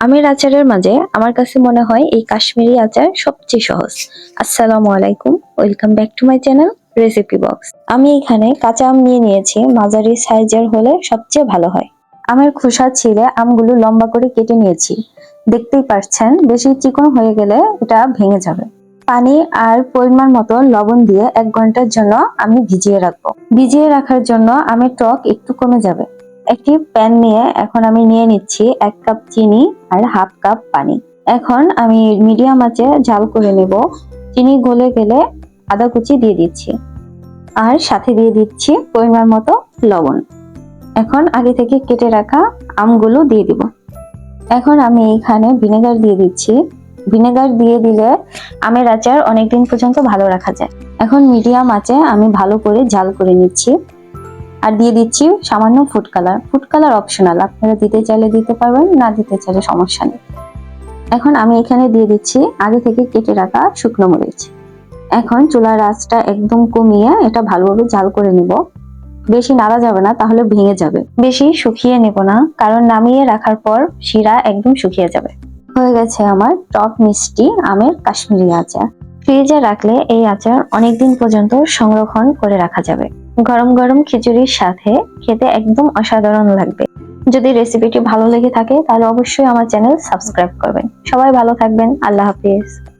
আমের আচারের মাঝে আমার কাছে মনে হয় এই কাশ্মীরি আচার সবচেয়ে সহজ। আসসালামু আলাইকুম, welcome back to my channel recipe box. আমি এখানে কাঁচা আম নিয়ে নিয়েছি, মাঝারি সাইজের হলে সবচেয়ে ভালো হয়। আমের খোসা ছিলে আমগুলো লম্বা করে কেটে নিয়েছি। দেখতেই পাচ্ছেন বেশি চিকন হয়ে গেলে এটা ভেঙে যাবে। পানি আর পরিমাণ মতো লবণ দিয়ে এক ঘণ্টার জন্য আমি ভিজিয়ে রাখব। ভিজিয়ে রাখার জন্য আমের টক একটু কমে যাবে। একটি প্যান নিয়ে এখন আমি নিয়ে নিচ্ছি এক কাপ চিনি আর হাফ কাপ পানি। এখন আমি মিডিয়াম আঁচে ঝাল করে নেব। চিনি গলে গেলে আদা কুচি দিয়ে দিচ্ছি। আর সাথে দিয়ে দিচ্ছি পরিমাণ মতো লবণ। এখন আগে থেকে কেটে রাখা আমগুলো দিয়ে দিব। এখন আমি এখানে ভিনেগার দিয়ে দিচ্ছি। ভিনেগার দিয়ে দিলে আমের আচার অনেকদিন পর্যন্ত ভালো রাখা যায়। এখন মিডিয়াম আঁচে আমি ভালো করে ঝাল করে নিচ্ছি। আর দিয়ে দিচ্ছি সামান্য food colour food colour optional আপনারা দিতে চাইলে দিতে পারবেন, না দিতে চাইলে সমস্যা নেই। এখন আমি এখানে দিয়ে দিচ্ছি আগে থেকে কেটে রাখা শুকনো মরিচ। এখন চুলার আঁচটা একদম কমিয়ে এটা ভালোভাবে জাল করে নিব। বেশি নাড়া যাবে না, তাহলে ভেঙে যাবে। বেশি শুকিয়ে নেব না, কারণ নামিয়ে রাখার পর শিরা একদম শুকিয়ে যাবে। হয়ে গেছে আমার টক মিষ্টি আমের কাশ্মীরি আচার। ফ্রিজে রাখলে এই আচার অনেকদিন পর্যন্ত সংরক্ষণ করে রাখা যাবে। গরম গরম খিচুড়ির সাথে খেতে একদম অসাধারণ লাগবে। যদি রেসিপিটি ভালো লেগে থাকে, তাহলে অবশ্যই আমার চ্যানেল সাবস্ক্রাইব করবেন। সবাই ভালো থাকবেন। আল্লাহ হাফিজ।